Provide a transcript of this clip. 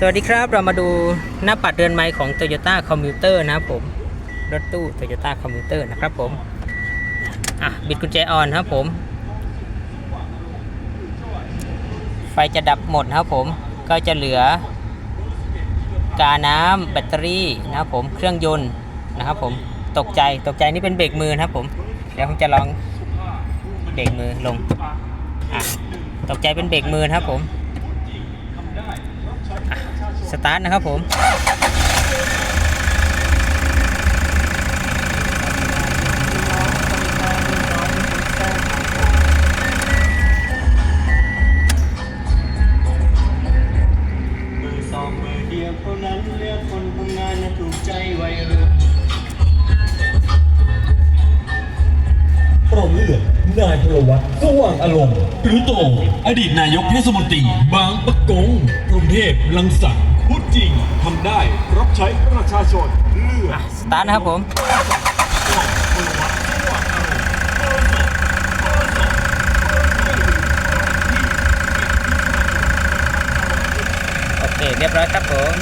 สวัสดีครับเรามาดูหน้าปัดเรือนไม้ของ Toyota Commuter นะครับผม รถตู้ Toyota Commuter นะครับผม อะ บิดกุญแจออนครับผม ไฟจะดับหมดครับผม ก็จะเหลือ กาน้ำแบตเตอรี่นะครับผม เครื่องยนต์นะครับผม ตกใจ ตกใจนี่เป็นเบรกมือนะครับผม เดี๋ยวผมจะลองเบรกมือลง อะ ตกใจเป็นเบรกมือนะครับผม สตาร์ทนะครับผมมือสองมือเดียวเท่านั้นเลือกคนทำงานนะถูกใจวัยรุ่นเราเลือกนายพลวัตสว่างอารมณ์หรือโต อดีตนายกเทศมนตรีบางปะกงกรุง เทพลังสักพูดจริงทำได้รับใช้ประชาชนเลือกสตาร์ทนะครับผมโอเคเรียบร้อยครับผม